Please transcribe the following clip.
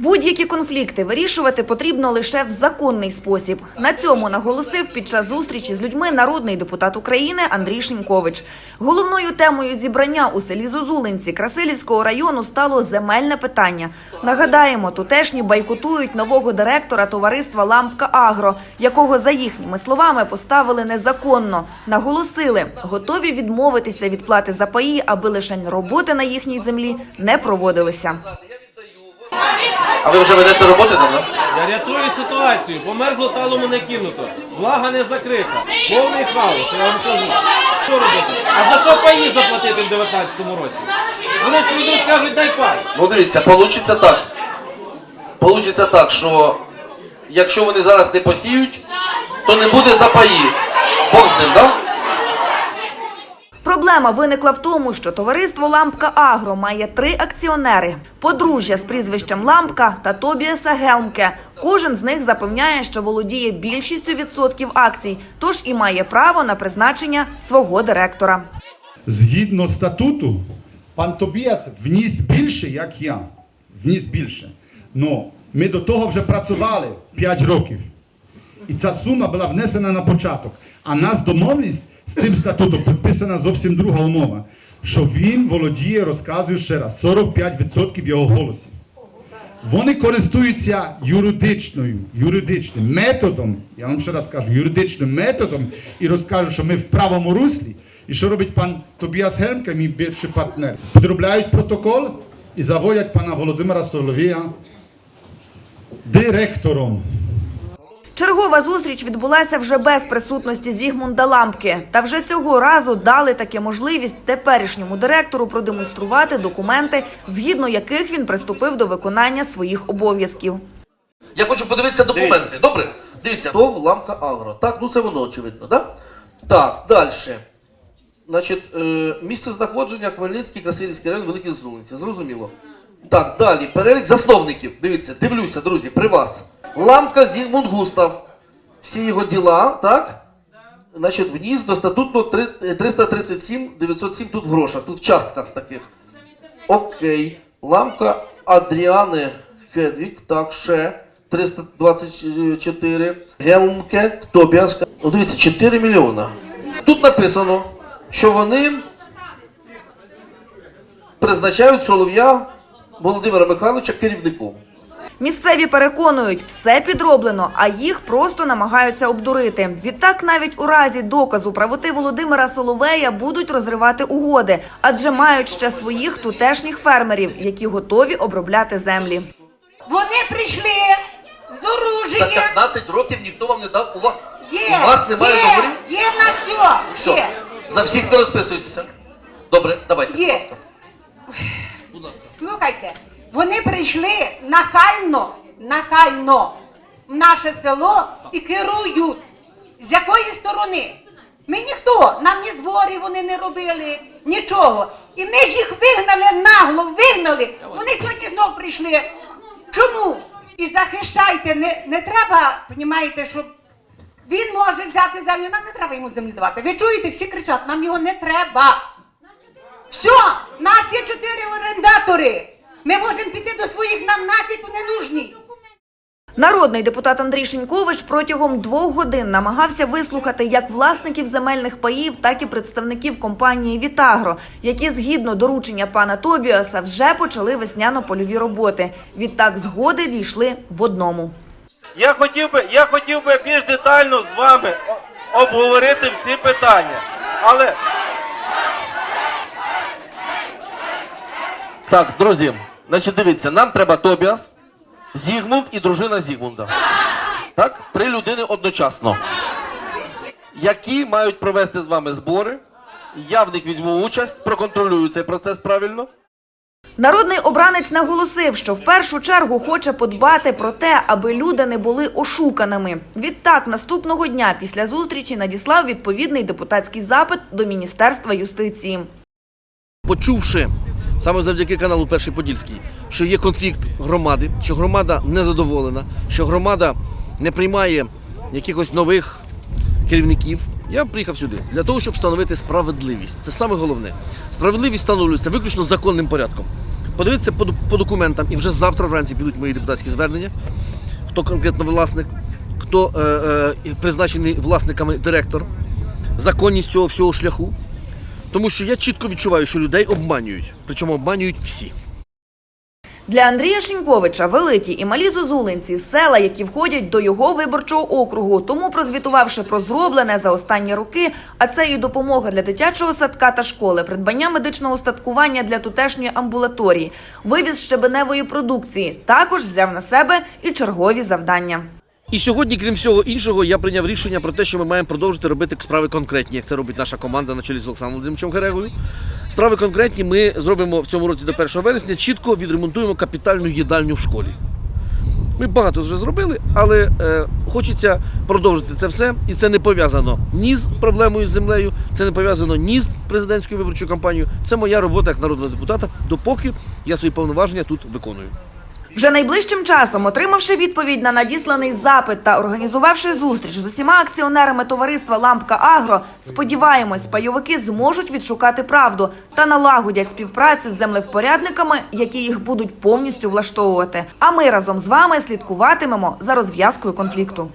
Будь-які конфлікти вирішувати потрібно лише в законний спосіб. На цьому наголосив під час зустрічі з людьми народний депутат України Андрій Шинькович. Головною темою зібрання у селі Зозулинці Красилівського району стало земельне питання. Нагадаємо, тутешні байкотують нового директора товариства Лампка Агро, якого за їхніми словами поставили незаконно. Наголосили, готові відмовитися від плати за паї, аби лише роботи на їхній землі не проводилися. А ви вже ведете роботи там, да? Я рятую ситуацію. Померзло талому не кинуто. Влага не закрита. Повний хаос, я вам кажу. Що робити? А за що паї заплатити в 19-му році? Вони ж прийдуть, скажуть, дай пай. Ну дивіться, получиться так. Получиться так, що якщо вони зараз не посіють, то не буде запаї. Бог з ним, да? Проблема виникла в тому, що товариство Лампка Агро має три акціонери: подружжя з прізвищем Лампка та Тобіаса Гелмке. Кожен з них запевняє, що володіє більшістю відсотків акцій, тож і має право на призначення свого директора. Згідно статуту, пан Тобіас вніс більше, як я. Вніс більше. Но ми до того вже працювали 5 років. І ця сума була внесена на початок. А нас домовленість з тим статутом підписана зовсім друга умова. Що він володіє, розказую ще раз, 45% його голосів. Вони користуються юридичною, юридичним методом, я вам ще раз кажу, юридичним методом і розкажу, що ми в правому руслі. І що робить пан Тобіас Гельмка, мій бивший партнер? Підробляють протокол і заводять пана Володимира Соловія директором. Чергова зустріч відбулася вже без присутності Зігмунда Лампки. Та вже цього разу дали таки можливість теперішньому директору продемонструвати документи, згідно яких він приступив до виконання своїх обов'язків. Я хочу подивитися документи. Добре? Дивіться, ТОВ Ламка Агро. Так, ну це воно очевидно, да? Так, далі. Значить, е, місце знаходження Хмельницький, Красилівський район, Великі Зулиці. Зрозуміло. Так, далі. Перелік засновників. Дивіться, дивлюся, друзі, при вас. Ламка Зігмунд Густав. Всі його діла, так? Значить, вніс до статутного 337 907 тут в грошах, тут в частках таких. Окей. Ламка Адріани Хедвік, так, ще 324. Гелмке, Тобіас. Ну, дивіться, 4 мільйона. Тут написано, що вони призначають Солов'я Володимира Михайловича керівником. Місцеві переконують, все підроблено, а їх просто намагаються обдурити. Відтак, навіть у разі доказу правоти Володимира Соловея будуть розривати угоди, адже мають ще своїх тутешніх фермерів, які готові обробляти землі. Вони прийшли з За оружієм. 15 років ніхто вам не дав увагу. Є, У вас немає є, договорів? є в нас все. Все. Є. За всіх не розписуйтеся. Добре, давайте, будь Є. ласка. Будь ласка. Слухайте, вони прийшли нахально, нахально в наше село і керують. З якої сторони? Ми ніхто, нам ні зборів вони не робили, нічого. І ми ж їх вигнали нагло, вигнали. Вони сьогодні знов прийшли. Чому? І захищайте, не, не треба, понімаєте, щоб він може взяти землю, нам не треба йому землю давати. Ви чуєте, всі кричать, нам його не треба. Все, нас є чотири орендатори. Ми можемо піти до своїх, нам нафіг не нужні. Народний депутат Андрій Шинькович протягом двох годин намагався вислухати як власників земельних паїв, так і представників компанії Вітагро, які згідно доручення пана Тобіаса вже почали весняно-польові роботи. Відтак згоди дійшли в одному. Я хотів би, я хотів би більш детально з вами обговорити всі питання. Але Так, друзі, значить дивіться, нам треба Тобіас, Зігмунд і дружина Зігмунда. Так? Три людини одночасно. Які мають провести з вами збори. Я в них візьму участь, проконтролюю цей процес правильно. Народний обранець наголосив, що в першу чергу хоче подбати про те, аби люди не були ошуканими. Відтак, наступного дня після зустрічі надіслав відповідний депутатський запит до Міністерства юстиції. почувши саме завдяки каналу Перший Подільський, що є конфлікт громади, що громада незадоволена, що громада не приймає якихось нових керівників, я приїхав сюди для того, щоб встановити справедливість. Це саме головне. Справедливість встановлюється виключно законним порядком. подивитися по, по документам, і вже завтра вранці підуть мої депутатські звернення, хто конкретно власник, хто е, е, призначений власниками директор, законність цього всього шляху. Тому що я чітко відчуваю, що людей обманюють, причому обманюють всі. Для Андрія Шиньковича великі і малі зозулинці – села, які входять до його виборчого округу. Тому, прозвітувавши про зроблене за останні роки, а це і допомога для дитячого садка та школи, придбання медичного устаткування для тутешньої амбулаторії, вивіз щебеневої продукції, також взяв на себе і чергові завдання. І сьогодні, крім всього іншого, я прийняв рішення про те, що ми маємо продовжити робити справи конкретні, як це робить наша команда на чолі з Олександром Володимировичем Герегою. Справи конкретні ми зробимо в цьому році до 1 вересня, чітко відремонтуємо капітальну їдальню в школі. Ми багато вже зробили, але е, хочеться продовжити це все, і це не пов'язано ні з проблемою з землею, це не пов'язано ні з президентською виборчою кампанією. Це моя робота як народного депутата, допоки я свої повноваження тут виконую. Вже найближчим часом, отримавши відповідь на надісланий запит та організувавши зустріч з усіма акціонерами товариства Лампка Агро, сподіваємось, пайовики зможуть відшукати правду та налагодять співпрацю з землевпорядниками, які їх будуть повністю влаштовувати. А ми разом з вами слідкуватимемо за розв'язкою конфлікту.